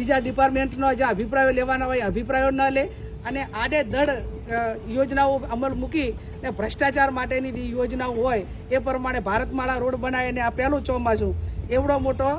બીજા ડિપાર્ટમેન્ટનો જે અભિપ્રાયો લેવાના હોય અભિપ્રાયો ન લે. અને આડે દળ યોજનાઓ અમલ મૂકી ને ભ્રષ્ટાચાર માટેની જે યોજનાઓ હોય એ પ્રમાણે ભારતમાળા રોડ બનાવે અને આ પહેલું ચોમાસું એવડો મોટો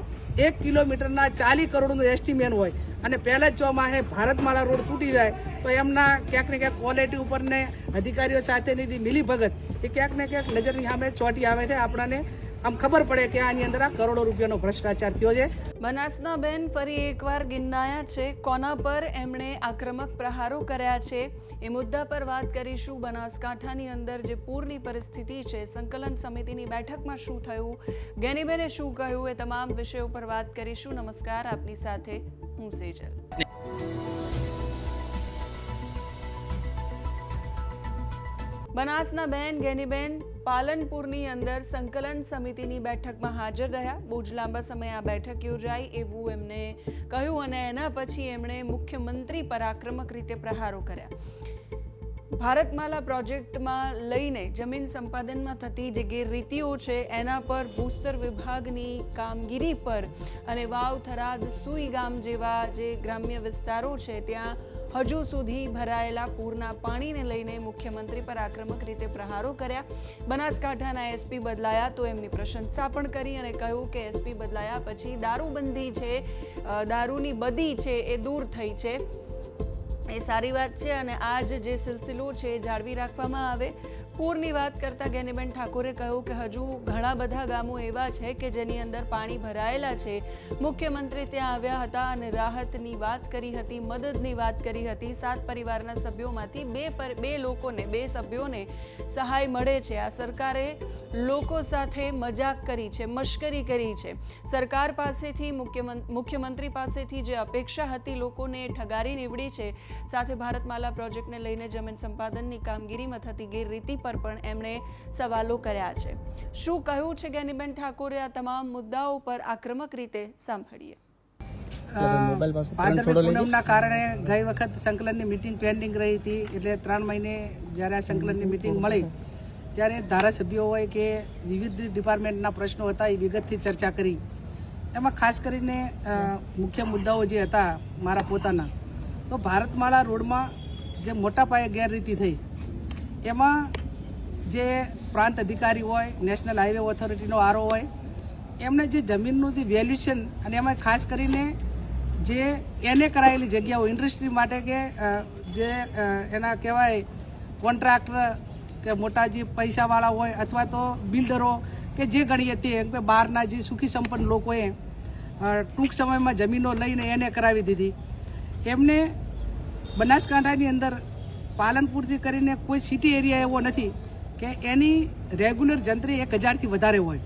એક કિલોમીટરના ચાલી કરોડનું એસ્ટિમેટ હોય. અને પહેલા જ ચોમાસે ભારતમાળા રોડ તૂટી જાય, તો એમના ક્યાંક ને ક્યાંક ક્વોલિટી ઉપરને અધિકારીઓ સાથેની જે મિલીભગત એ ક્યાંક ને ક્યાંક નજરની સામે ચોંટી આવે છે. આપણને આમ ખબર પડે કે આની અંદર આ કરોડો રૂપિયાનો ભ્રષ્ટાચાર થયો છે. બનાસના બેન ફરી એકવાર ગિન્નાયા છે. કોના પર એમણે આક્રમક પ્રહારો કર્યા છે? એ મુદ્દા પર વાત કરીશું બનાસકાંઠાની અંદર જે પૂરની પરિસ્થિતિ છે. સંકલન સમિતિની બેઠકમાં શું થયું? ગેનીબેને શું કહ્યું? એ તમામ વિષયો પર વાત કરીશું. નમસ્કાર, આપની સાથે હું સેજલ. બનાસના બેન, ગેનીબેન પાલનપુરની અંદર સંકલન સમિતિની બેઠકમાં હાજર રહ્યા. બહુ જ લાંબા સમય આ બેઠક યોજાઈ એવું એમને કહ્યું અને એના પછી એમણે મુખ્યમંત્રી પર આક્રમક રીતે પ્રહારો કર્યા. ભારતમાલા પ્રોજેક્ટમાં લઈને જમીન સંપાદનમાં થતી જે ગેરરીતિઓ છે, એના પર ભૂસ્તર વિભાગની કામગીરી પર અને વાવ થરાદ સુઈ ગામ જેવા જે ગ્રામ્ય વિસ્તારો છે, ત્યાં હજુ સુધી ભરાયેલા પૂરના પાણીને લઈને મુખ્યમંત્રી પર આક્રમક રીતે પ્રહારો કર્યા. બનાસકાંઠાના એસપી બદલાયા તો એમની પ્રશંસા પણ કરી અને કહ્યું કે એસપી બદલાયા પછી દારૂબંધી છે દારૂની બદી છે એ દૂર થઈ છે. એ સારી વાત છે અને આજ જે સિલસિલો છે જાળવી રાખવામાં આવે. પૂરની વાત કરતા ગેનીબેન ઠાકોરે કહ્યું કે હજુ ઘણા બધા ગામો એવા છે કે જેની અંદર પાણી ભરાયેલા છે. મુખ્યમંત્રી ત્યાં આવ્યા હતા અને રાહતની વાત કરી હતી, મદદની વાત કરી હતી. સાત પરિવારના સભ્યોમાંથી બે પર, બે લોકોને, બે સભ્યોને સહાય મળે છે. આ સરકારે લોકો સાથે મજાક કરી છે મશ્કરી કરી છે. સરકાર પાસેથી મુખ્યમંત્રી પાસેથી જે અપેક્ષા હતી લોકોને ઠગારી નીવડી છે સાથે ભારતમાલા પ્રોજેક્ટને લઈને જમીન સંપાદનની કામગીરીમાં થતી ગેરરીતિ પર પણ એમણે સવાલો કર્યા છે. શું કહ્યું છે જ્ઞાનીબેન ઠાકોરે? આ તમામ મુદ્દાઓ પર આક્રમક રીતે સાંભળીએ. ભાદરવી પૂનમના કારણે ગઈ વખત સંકલનની મિટિંગ પેન્ડિંગ રહી હતી એટલે ત્રણ મહિને જ્યારે આ સંકલનની મિટિંગ મળી ત્યારે ધારાસભ્યો હોય કે વિવિધ ડિપાર્ટમેન્ટના પ્રશ્નો હતા, એ વિગતથી ચર્ચા કરી. એમાં ખાસ કરીને મુખ્ય મુદ્દાઓ જે હતા મારા પોતાના, તો ભારતમાળા રોડમાં જે મોટા પાયે ગેરરીતિ થઈ, એમાં જે પ્રાંત અધિકારી હોય, નેશનલ હાઈવે ઓથોરિટીનો આરો હોય, એમને જે જમીનનું જે વેલ્યુશન અને એમાં ખાસ કરીને જે એને કરાયેલી જગ્યાઓ, ઇન્ડસ્ટ્રી માટે કે જે એના કહેવાય કોન્ટ્રાક્ટર કે મોટા જે પૈસાવાળા હોય અથવા તો બિલ્ડરો કે જે ગણીએ તે, એમ કે બહારના જે સુખી સંપન્ન લોકોએ ટૂંક સમયમાં જમીનો લઈને એને કરાવી દીધી. એમને બનાસકાંઠાની અંદર પાલનપુરથી કરીને કોઈ સિટી એરિયા એવો નથી કે એની રેગ્યુલર જંત્રી એક હજારથી વધારે હોય.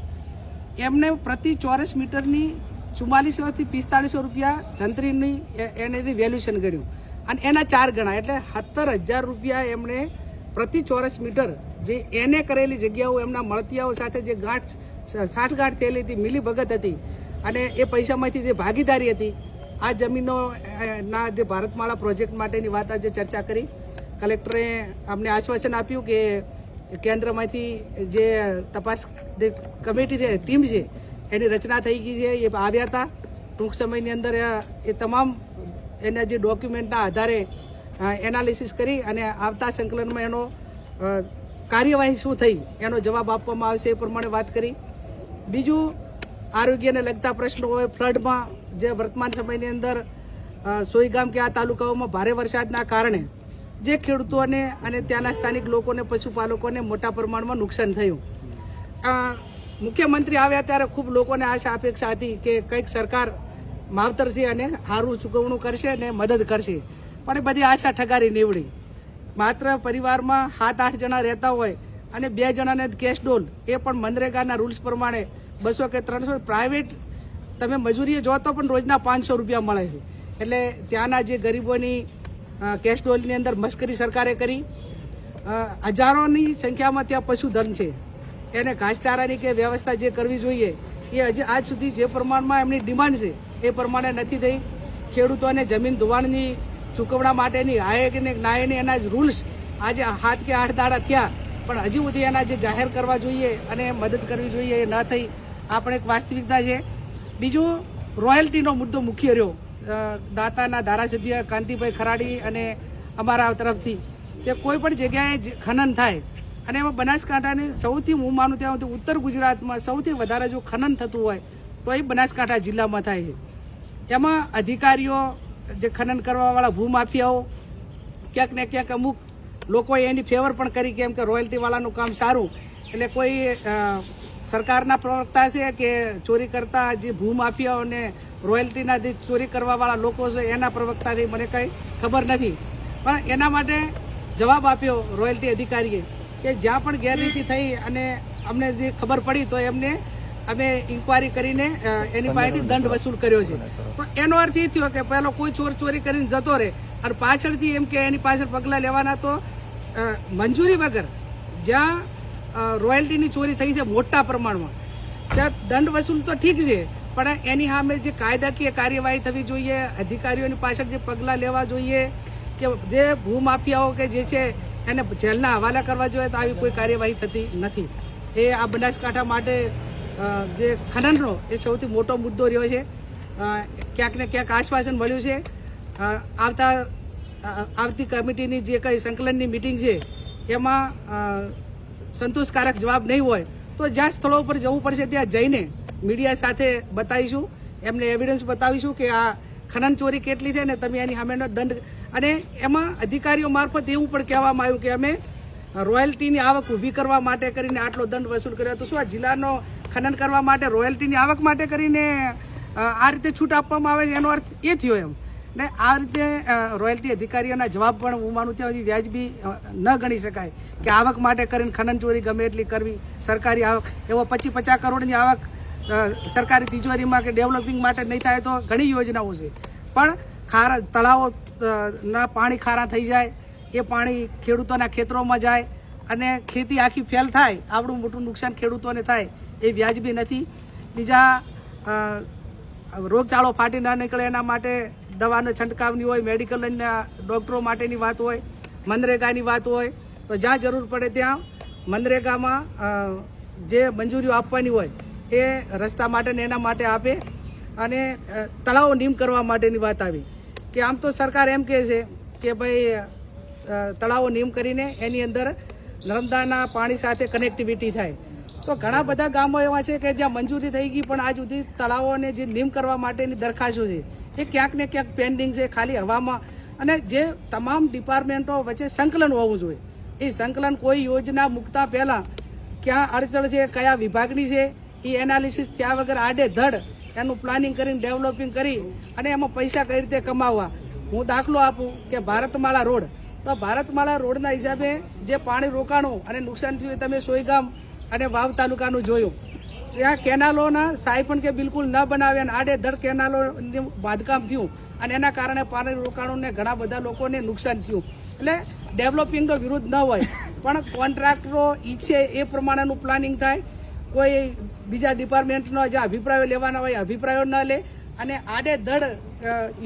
એમને પ્રતિ ચોરસ મીટરની ચુમ્માલીસોથી પિસ્તાળીસો રૂપિયા જંત્રીની એ- એને વેલ્યુશન કર્યું. અને એના ચાર ગણા, એટલે સત્તર હજાર રૂપિયા એમણે પ્રતિ ચોરસ મીટર જે એને કરેલી જગ્યાઓ, એમના મળતિયાઓ સાથે જે ગાંઠ સાઠગાંઠ થયેલી હતી, મિલીભગત હતી અને એ પૈસામાંથી જે ભાગીદારી હતી, આ જમીનો ના, જે ભારતમાળા પ્રોજેક્ટ માટેની વાત આજે ચર્ચા કરી. કલેક્ટરે અમને આશ્વાસન આપ્યું કે કેન્દ્રમાંથી જે તપાસ કમિટી છે, ટીમ છે, એની રચના થઈ ગઈ છે, એ આવ્યા હતા. ટૂંક સમયની અંદર એ તમામ એના જે ડોક્યુમેન્ટના આધારે એનાલિસિસ કરી અને આવતા સંકલનમાં એનો કાર્યવાહી શું થઈ એનો જવાબ આપવામાં આવશે એ પ્રમાણે વાત કરી. બીજું, આરોગ્યને લગતા પ્રશ્નો હોય, ફ્લડમાં જે વર્તમાન સમયની અંદર સોઈગામ કે આ તાલુકાઓમાં ભારે વરસાદના કારણે જે ખેડૂતોને અને ત્યાંના સ્થાનિક લોકોને, પશુપાલકોને મોટા પ્રમાણમાં નુકસાન થયું. મુખ્યમંત્રી આવ્યા ત્યારે ખૂબ લોકોને આશા અપેક્ષા હતી કે કંઈક સરકાર માવતરશે અને સારું ચૂકવણું કરશે અને મદદ કરશે. પણ એ બધી આશા ઠગારી નીવડી. માત્ર પરિવારમાં સાત, આઠ જણા રહેતા હોય અને બે જણાને કેશ ડોલ એ પણ મનરેગાના રૂલ્સ પ્રમાણે બસો કે ત્રણસો પ્રાઇવેટ તમે મજૂરીએ જો તો પણ રોજના પાંચસો રૂપિયા મળે છે. એટલે ત્યાંના જે ગરીબોની કેશ ડોલની અંદર મસ્કરી સરકારે કરી. હજારોની સંખ્યામાં ત્યાં પશુધન છે. એને ઘાસચારાની કે વ્યવસ્થા જે કરવી જોઈએ, એ હજી આજ સુધી જે પ્રમાણમાં એમની ડિમાન્ડ છે, એ પ્રમાણે નથી થઈ. ખેડૂતોને જમીન ધોવાણની ચૂકવણા માટેની હાય કે નાયની એના જ રૂલ્સ આજે હાથ કે આઠ દાડા થયા. પણ હજી સુધી એના જે જાહેર કરવા જોઈએ અને મદદ કરવી જોઈએ એ ન થઈ. આપણે એક વાસ્તવિકતા છે. બીજું રોયલ્ટીનો મુદ્દો મુખ્ય રહ્યો. દાતાના ધારાસભ્ય કાંતિભાઈ ખરાડી અને અમારા તરફથી કે કોઈ પણ જગ્યાએ ખનન થાય. અને એમાં બનાસકાંઠાની સૌથી હું માનું ત્યાં તો ઉત્તર ગુજરાતમાં સૌથી વધારે જો ખનન થતું હોય, તો એ બનાસકાંઠા જિલ્લામાં થાય છે. એમાં અધિકારીઓ જે ખનન કરવાવાળા ભૂમાફિયાઓ ક્યાંક ને ક્યાંક અમુક લોકોએ એની ફેવર પણ કરી કેમ કે રોયલ્ટીવાળાનું કામ સારું. એટલે કોઈ સરકારના પ્રવક્તા છે કે ચોરી કરતા જે ભૂમાફિયાઓને રોયલ્ટીના જે ચોરી કરવાવાળા લોકો છે એના પ્રવક્તાથી મને કંઈ ખબર નથી. પણ એના માટે જવાબ આપ્યો રોયલ્ટી અધિકારીએ કે જ્યાં પણ ગેરરીતિ થઈ અને અમને જે ખબર પડી તો એમને અમે ઇન્કવાયરી કરીને એની પાસેથી દંડ વસૂલ કર્યો છે. તો એનો અર્થ એ થયો કે પહેલો કોઈ ચોર ચોરી કરીને જતો રહે અને પાછળથી એમ કે એની પાછળ પગલાં લેવાના તો મંજૂરી વગર જ્યાં રોયલ્ટીની ચોરી થઈ છે મોટા પ્રમાણમાં ત્યાં દંડ વસૂલ તો ઠીક છે પણ એની સામે જે કાયદાકીય કાર્યવાહી થવી જોઈએ અધિકારીઓની પાછળ જે પગલાં લેવા જોઈએ કે જે ભૂમાફિયાઓ કે જે છે એને જેલના હવાલા કરવા જોઈએ તો આવી કોઈ કાર્યવાહી થતી નથી. એ આ બનાસકાંઠા માટે જે ખનનનો એ સૌથી મોટો મુદ્દો રહ્યો છે. ક્યાંક ને ક્યાંક આશ્વાસન મળ્યું છે. આવતા આવતી કમિટીની જે કંઈ સંકલનની મિટિંગ છે, એમાં સંતોષકારક જવાબ નહીં હોય, તો જ્યાં સ્થળો ઉપર જવું પડશે ત્યાં જઈને મીડિયા સાથે બતાવીશું. એમને એવિડન્સ બતાવીશું કે આ ખનન ચોરી કેટલી છે ને તમે એની સામેનો દંડ અને એમાં અધિકારીઓ મારફત એવું પણ કહેવામાં આવ્યું કે અમે રોયલ્ટીની આવક ઊભી કરવા માટે કરીને આટલો દંડ વસૂલ કર્યો તો શું આ જિલ્લાનો ખનન કરવા માટે, રોયલ્ટીની આવક માટે કરીને આ રીતે છૂટ આપવામાં આવે એનો અર્થ એ થયો એમ. ને આ રીતે રોયલ્ટી અધિકારીઓના જવાબ પણ હું માનું ત્યાં સુધી વ્યાજબી ન ગણી શકાય કે આવક માટે કરીને ખનન ચોરી ગમે એટલી કરવી, સરકારી આવક. એવો પચી પચાસ કરોડની આવક સરકારી તિજોરીમાં કે ડેવલપિંગ માટે નહીં થાય તો ઘણી યોજનાઓ છે. પણ ખારા, તળાવો ના પાણી ખારા થઈ જાય, એ પાણી ખેડૂતોના ખેતરોમાં જાય અને ખેતી આખી ફેલ થાય આપણું મોટું નુકસાન ખેડૂતોને થાય, એ વ્યાજબી નથી. બીજા રોગચાળો ફાટી ન નીકળે એના માટે દવાનો છંટકાવની હોય મેડિકલના ડૉક્ટરો માટેની વાત હોય, મનરેગાની વાત હોય, તો જ્યાં જરૂર પડે ત્યાં મનરેગામાં જે મંજૂરીઓ આપવાની હોય, એ રસ્તા માટે ને એના માટે આપે અને તળાવો નીમ કરવા માટેની વાત આવી. કે આમ તો સરકાર એમ કહે છે કે ભાઈ તળાવો નીમ કરીને એની અંદર નર્મદાના પાણી સાથે કનેક્ટિવિટી થાય. તો ઘણા બધા ગામો એવા છે કે જ્યાં મંજૂરી થઈ ગઈ, પણ આજ સુધી તળાવોને જે નીમ કરવા માટેની દરખાસ્તો છે, એ ક્યાંક ને ક્યાંક પેન્ડિંગ છે, ખાલી હવામાં. અને જે તમામ ડિપાર્ટમેન્ટો વચ્ચે સંકલન હોવું જોઈએ. એ સંકલન કોઈ યોજના મૂકતા પહેલાં ક્યાં અડચણ છે, કયા વિભાગની છે, એ એનાલિસિસ થયા વગર આડે ધડ એનું પ્લાનિંગ કરીને ડેવલપિંગ કરી અને એમાં પૈસા કઈ રીતે કમાવવા. હું દાખલો આપું કે ભારતમાળા રોડ. તો ભારતમાળા રોડના હિસાબે જે પાણી રોકાણું અને નુકસાન થયું તમે સોયગામ અને વાવ તાલુકાનું જોયું. ત્યાં કેનાલોના સાયફન કે બિલકુલ ન બનાવ્યા અને આડેધડ કેનાલોનું બાંધકામ થયું અને એના કારણે પાણી રોકાણોને ઘણા બધા લોકોને નુકસાન થયું. એટલે ડેવલપિંગનો વિરોધ ન હોય પણ કોન્ટ્રાક્ટરો ઈચ્છે એ પ્રમાણેનું પ્લાનિંગ થાય. કોઈ બીજા ડિપાર્ટમેન્ટનો જે અભિપ્રાયો લેવાના હોય અભિપ્રાયો ન લે અને આડે ધડ અ,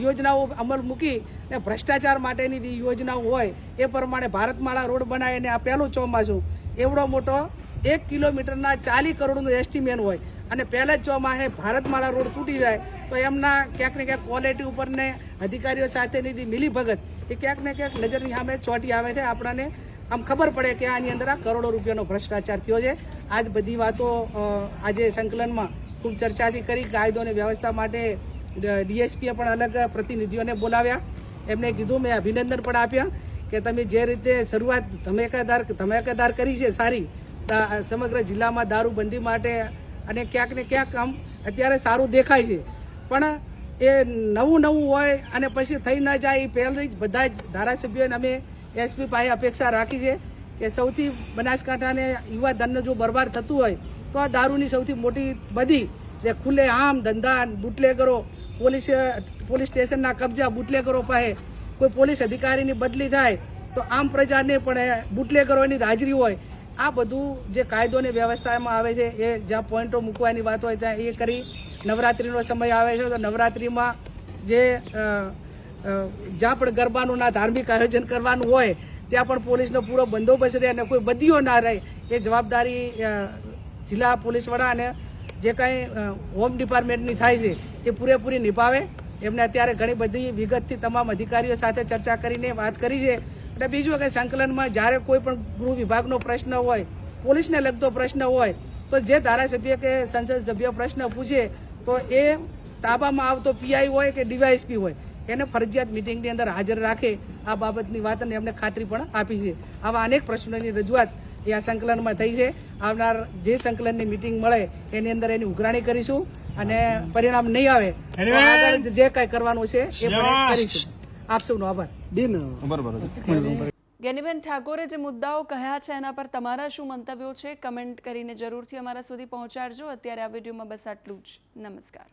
યોજનાઓ અમલ મૂકી ને ભ્રષ્ટાચાર માટેની જે યોજનાઓ હોય, એ પ્રમાણે ભારતમાળા રોડ બનાવીને આ પહેલું ચોમાસું, એવડો મોટો એક કિલોમીટરના ચાલીસ કરોડનું એસ્ટિમેટ હોય. અને પહેલા જ ચોમાસે ભારતમાળા રોડ તૂટી જાય, તો એમના ક્યાંક ને ક્યાંક ક્વોલિટી ઉપર ને અધિકારીઓ સાથેની જે મિલીભગત, એ ક્યાંક ને ક્યાંક નજરની સામે ચોંટી આવે છે. આપણને આમ ખબર પડે કે આની અંદર આ કરોડો રૂપિયાનો ભ્રષ્ટાચાર થયો છે. આજ બધી વાતો આજે સંકલનમાં ખૂબ ચર્ચાથી કરી, કાયદો અને વ્યવસ્થા માટે ડીએસપીએ પણ અલગ પ્રતિનિધિઓને બોલાવ્યા. એમને કીધું, મેં અભિનંદન પણ આપ્યા કે તમે જે રીતે શરૂઆત ધમેકાદાર ધમેકાદાર કરી છે સારી સમગ્ર જિલ્લામાં દારૂબંધી માટે અને ક્યાંક ને ક્યાંક આમ અત્યારે સારું દેખાય છે. પણ એ નવું નવું હોય અને પછી થઈ ન જાય એ પહેલાં જ બધા જ ધારાસભ્યોને અમે એસપી પાસે અપેક્ષા રાખી છે કે સૌથી બનાસકાંઠાને યુવા ધનનું જો બરબાદ થતું હોય તો આ દારૂની સૌથી મોટી બધી જે ખુલ્લે આમ ધંધા બુટલેગરો પોલીસ પોલીસ સ્ટેશનના કબજા બુટલેગરો પાસે કોઈ પોલીસ અધિકારીની બદલી થાય તો આમ પ્રજાને પણ બુટલેગરોની હાજરી હોય. આ બધું જે કાયદો અને વ્યવસ્થામાં આવે છે, એ જ્યાં પોઈન્ટો મૂકવાની વાત હોય ત્યાં એ કરી. નવરાત્રિનો સમય આવે છે તો નવરાત્રિમાં જે જ્યાં પણ ગરબાનું ના ધાર્મિક આયોજન કરવાનું હોય, ત્યાં પણ પોલીસનો પૂરો બંદોબસ્ત રહે અને કોઈ બદીઓ ના રહે એ જવાબદારી જિલ્લા પોલીસ વડા અને જે કાંઈ હોમ ડિપાર્ટમેન્ટની થાય છે, એ પૂરેપૂરી નિભાવે. એમને અત્યારે ઘણી બધી વિગતથી તમામ અધિકારીઓ સાથે ચર્ચા કરીને વાત કરી છે. એટલે બીજું કે સંકલનમાં જ્યારે કોઈ પણ ગૃહ વિભાગનો પ્રશ્ન હોય, પોલીસને લગતો પ્રશ્ન હોય, તો જે ધારાસભ્ય કે સંસદ સભ્ય પ્રશ્ન પૂછે, તો એ તાબામાં આવતો પીઆઈ હોય કે ડીવાયએસપી હોય, એને ફરજિયાત મિટિંગની અંદર હાજર રાખે આ બાબતની વાત અને એમને ખાતરી પણ આપી છે. આવા અનેક પ્રશ્નોની રજૂઆત એ આ સંકલનમાં થઈ છે. આવનાર જે સંકલનની મિટિંગ મળે એની અંદર એની ઉઘરાણી કરીશું અને પરિણામ નહીં આવે જે કાંઈ કરવાનું છે એ કરીશું. આપ સૌનો આભાર. જ્ઞાનીબેન ઠાકોરે જે મુદ્દાઓ કહ્યા છે એના પર તમારા શું મંતવ્યો છે? કમેન્ટ કરીને જરૂરથી અમારા સુધી પહોંચાડજો. અત્યારે આ વિડીયોમાં બસ આટલું જ. નમસ્કાર.